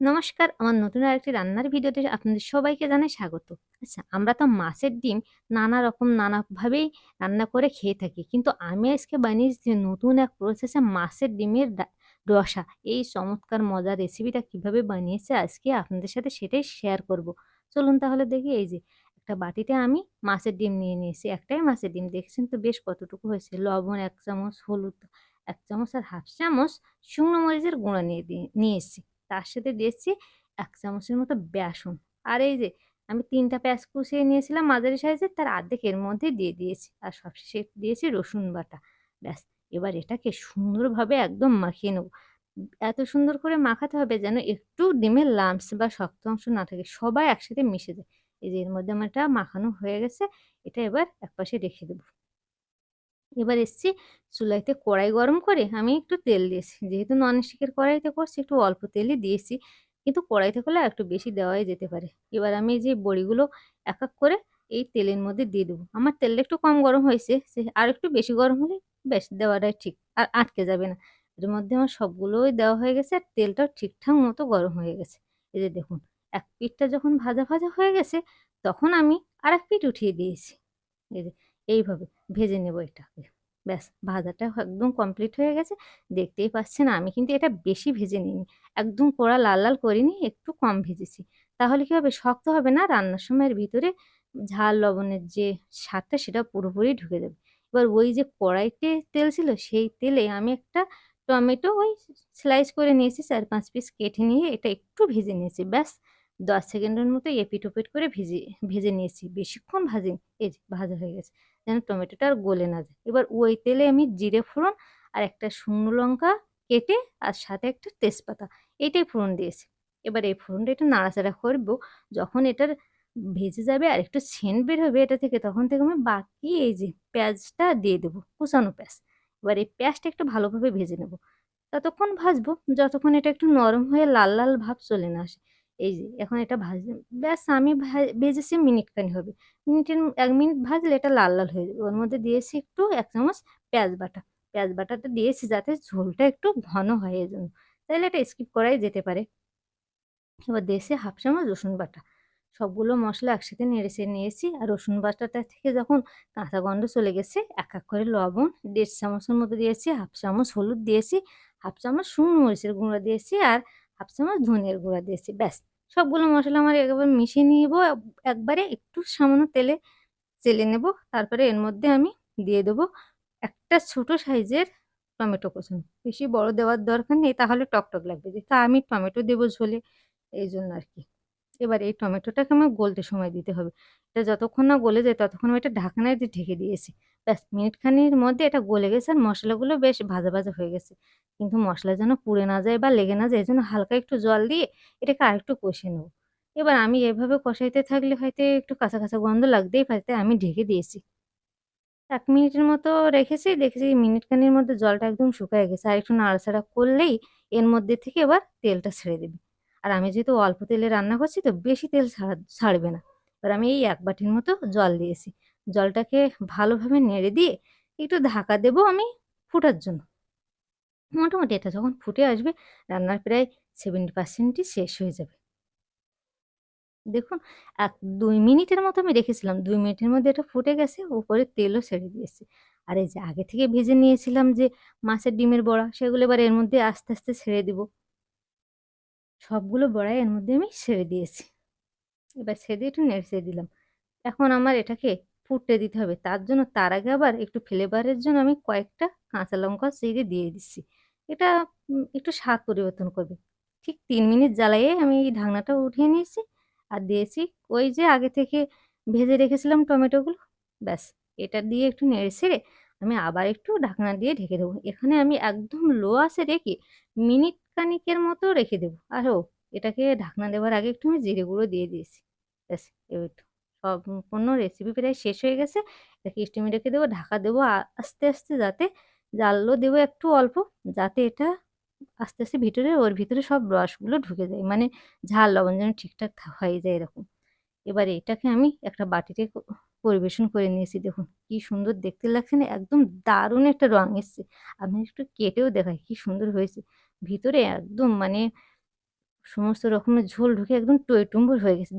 নমস্কার, আমার নতুন আরেকটি রান্নার ভিডিওতে আপনাদের সবাইকে জানাই স্বাগত। আচ্ছা, আমরা তো মাছের ডিম নানা রকম নানাভাবেই রান্না করে খেয়ে থাকি। কিন্তু আমি আজকে বানিয়েছি নতুন এক প্রসেসে মাছের ডিমের রসা। এই চমৎকার মজার রেসিপিটা কীভাবে বানিয়েছে আজকে আপনাদের সাথে সেটাই শেয়ার করব। চলুন তাহলে দেখি এই যে একটা বাটিতে আমি মাছের ডিম নিয়ে নিয়েছি। একটাই মাছের ডিম দেখছেন তো বেশ কতটুকু হয়েছে। লবণ এক চামচ, হলুদ এক চামচ আর 1/2 চামচ শুকনো মরিচের গুঁড়া নিয়ে নিয়ে এসেছি। তার সাথে দিয়েছি এক চামচের মতো বেসন। আর এই যে আমি ৩ টা পেঁয়াজ কুচিয়ে নিয়েছিলাম মাঝারি সাইজের তার আর্ধেক এর মধ্যে দিয়ে দিয়েছি। আর সবশেষে দিয়েছি রসুন বাটা। ব্যাস, এবার এটাকে সুন্দরভাবে একদম মাখিয়ে নেব। এত সুন্দর করে মাখাতে হবে যেন একটু ডিমের লাম্পস বা শক্ত অংশ না থাকে। সবাই একসাথে মিশে যায়। এই যে এর মধ্যে আমার এটা মাখানো হয়ে গেছে। এটা এবার একপাশে রেখে দেব। এবার এসছি চুলাইতে কড়াই গরম করে আমি একটু তেল দিয়েছি। যেহেতু ননস্টিকের কড়াইতে করছি একটু অল্প তেলই দিয়েছি। কিন্তু কড়াইতে করলে আরেকটু বেশি দেওয়াই যেতে পারে। এবার আমি যে বড়িগুলো এক, এক করে এই তেলের মধ্যে দিয়ে দেবো। আমার তেলটা একটু কম গরম হয়েছে। সে আর একটু বেশি গরম হলে বেশ দেওয়াটাই ঠিক। আর আটকে যাবে না। এর মধ্যে আমার সবগুলোই দেওয়া হয়ে গেছে আর তেলটাও ঠিকঠাক মতো গরম হয়ে গেছে। এই যে দেখুন এক পিঠটা যখন ভাজা, ভাজা হয়ে গেছে তখন আমি আর এক পিঠ উঠিয়ে দিয়েছি। এই যে এইভাবে ভেজে নেব এটাকে। ব্যাস ভাজাটা একদম কমপ্লিট হয়ে গেছে। দেখতেই পাচ্ছেন আমি কিন্তু এটা বেশি ভেজে নিইনি। একদম কড়া লাল, লাল করিনি, একটু কম ভেজেছি। তাহলে কি হবে শক্ত হবে না রান্নার সময়ের ভিতরে ঝাল লবণের যে স্বাদটা সেটা পুরোপুরি ঢুকে যাবে। এবার ওই যে কড়াইতে তেল ছিল সেই তেলে আমি একটা টমেটো ওই স্লাইস করে নিয়েছি ৪-৫ পিস কেটে নিয়ে এটা একটু ভেজে নিয়েছি। ব্যাস ১০ সেকেন্ডের মতো এপিঠ ওপিঠ করে ভেজে ভেজে নিয়েছি। বেশিক্ষণ ভাজিনি। এই যে ভাজা হয়ে গেছে। যেন টমেটোটা আর গলে না যায়। এবার ওই তেলে আমি জিরে ফোড়ন আর একটা শুকনো লঙ্কা কেটে আর সাথে একটা তেজপাতা এটাই ফোড়ন দিয়েছি। এবার এই ফোড়নটা একটু নাড়াচাড়া করব। যখন এটার ভেজে যাবে আর একটু সেন্ট বের হবে এটা থেকে তখন থেকে আমি বাকি এই যে পেঁয়াজটা দিয়ে দেবো, কুচানো পেঁয়াজ। এবার এই পেঁয়াজটা একটু ভালোভাবে ভেজে নেব। ততক্ষণ ভাজবো যতক্ষণ এটা একটু নরম হয়ে লাল, লাল ভাব চলে না আসে। এই যে এখন এটা ভাজে ব্যাস আমি ভেজেছি মিনিটখানি হবে। মিনিটের এক মিনিট ভাজলে এটা লাল, লাল হয়ে যাবে। ওর মধ্যে দিয়েছি একটু এক চামচ পেঁয়াজ বাটা। পেঁয়াজ বাটাটা দিয়েছি যাতে ঝোলটা একটু ঘন হয় এই জন্য তাহলে এটা স্কিপ করাই যেতে পারে। এবার দিয়েছি ১/২ চামচ রসুন বাটা। সবগুলো মশলা একসাথে নেড়ে-চেড়ে নিয়েছি। আর রসুন বাটাটা থেকে যখন কাঁচা গন্ধ চলে গেছে এক, এক করে লবণ দেড় চামচের মতো দিয়েছি, ১/২ চামচ হলুদ দিয়েছি, ১/২ চামচ শুকনো মরিচের গুঁড়া দিয়েছি আর ১/২ চামচ ধনিয়ার গুঁড়া দিয়েছি। ব্যাস সবগুলো মশলা আমার একেবারে মিশিয়ে নিব একবারে একটু সামান্য তেলে চেলে নেব। তারপরে এর মধ্যে আমি দিয়ে দেবো একটা ছোট সাইজের টমেটো কুচানো। বেশি বড় দেওয়ার দরকার নেই, তাহলে টকটক লাগবে। যেহেতু আমি টমেটো দেবো ঝোলে, এই জন্য আর কি এবার এই টমেটোটাকে আমার গলতে সময় দিতে হবে। এটা যতক্ষণ না গলে যায়, ততক্ষণ আমি এটা ঢাকনা দিয়ে ঢেকে দিয়েছি। ব্যাস মিনিটখানির মধ্যে এটা গলে গেছে আর মশলাগুলো বেশ ভাজা, ভাজা হয়ে গেছে। কিন্তু মশলা যেন পুড়ে না যায় বা লেগে না যায় এই জন্য হালকা একটু জল দিয়ে এটাকে আরেকটু কষে নেব। এবার আমি এভাবে কষাইতে থাকলে হয়তো একটু কাঁচা, কাঁচা গন্ধ লাগতেই পারে তাই আমি ঢেকে দিয়েছি। এক মিনিটের মতো রেখেছি, দেখেছি মিনিটখানির মধ্যে জলটা একদম শুকায় গেছে। আর একটু নাড়াচাড়া করলেই এর মধ্যে থেকে এবার তেলটা ছেড়ে দেবে। আর আমি যেহেতু অল্প তেলে রান্না করছি তো বেশি তেল ছাড়বে না। এবার আমি এই এক বাটির মতো জল দিয়েছি। জলটাকে ভালোভাবে নেড়ে দিয়ে একটু ঢাকা দেব আমি ফুটার জন্য। মোটামুটি এটা যখন ফুটে আসবে রান্নার প্রায় সেভেন্টি পার্সেন্টই শেষ হয়ে যাবে। দেখুন ১-২ মিনিটের মতো আমি রেখেছিলাম। দুই মিনিটের মধ্যে এটা ফুটে গেছে, উপরে তেলও ছেড়ে দিয়েছে। আর এই যে আগে থেকে ভেজে নিয়েছিলাম যে মাছের ডিমের বড়া সেগুলো এবার এর মধ্যে আস্তে, আস্তে ছেড়ে দিব। সবগুলো বড়াই এর মধ্যে আমি ছেড়ে দিয়েছি। এবার ছেড়ে দিয়ে একটু নেড়ে-চেড়ে দিলাম। এখন আমার এটাকে ফুটতে দিতে হবে। তার জন্য তার আগে আবার একটু ফ্লেভারের জন্য আমি কয়েকটা কাঁচা লঙ্কা চিড়ে দিয়ে দিচ্ছি। এটা একটু স্বাদ পরিবর্তন করবে। ঠিক তিন মিনিট জ্বালাইয়ে আমি এই ঢাকনাটা উঠিয়ে নিয়েছি। আর দিয়েছি ওই যে আগে থেকে ভেজে রেখেছিলাম টমেটোগুলো। ব্যাস এটা দিয়ে একটু নেড়ে-ছেড়ে আমি আবার একটু ঢাকনা দিয়ে ঢেকে দেবো। এখানে আমি একদম লো আসে রেখে মিনিট কানিকের মতো রেখে দেবো। আর ও, এটাকে ঢাকনা দেওয়ার আগে একটু আমি জিরে গুঁড়ো দিয়ে দিয়েছি। ব্যাস এবার সম্পূর্ণ রেসিপি প্রায় শেষ হয়ে গেছে। স্টিমে রেখে দেবো, ঢাকা দেবো আস্তে, আস্তে যাতে জালও দেবো একটু অল্প যাতে এটা আস্তে, আস্তে ভিতরে ওর ভিতরে সব রসগুলো ঢুকে যায়। মানে ঝাল লবণ যেন ঠিকঠাক হয়ে যায় এরকম। এবার এটাকে আমি একটা বাটিতে পরিবেশন করে নিয়েছি দেখুন কি সুন্দর দেখতে লাগছে না? একদম দারুণ একটা রং এসছে। আপনি একটু কেটেও দেখাই কি সুন্দর হয়েছে। ভিতরে একদম মানে সমস্ত রকমের ঝোল ঢুকে একদম টইটুম্বুর হয়ে গেছে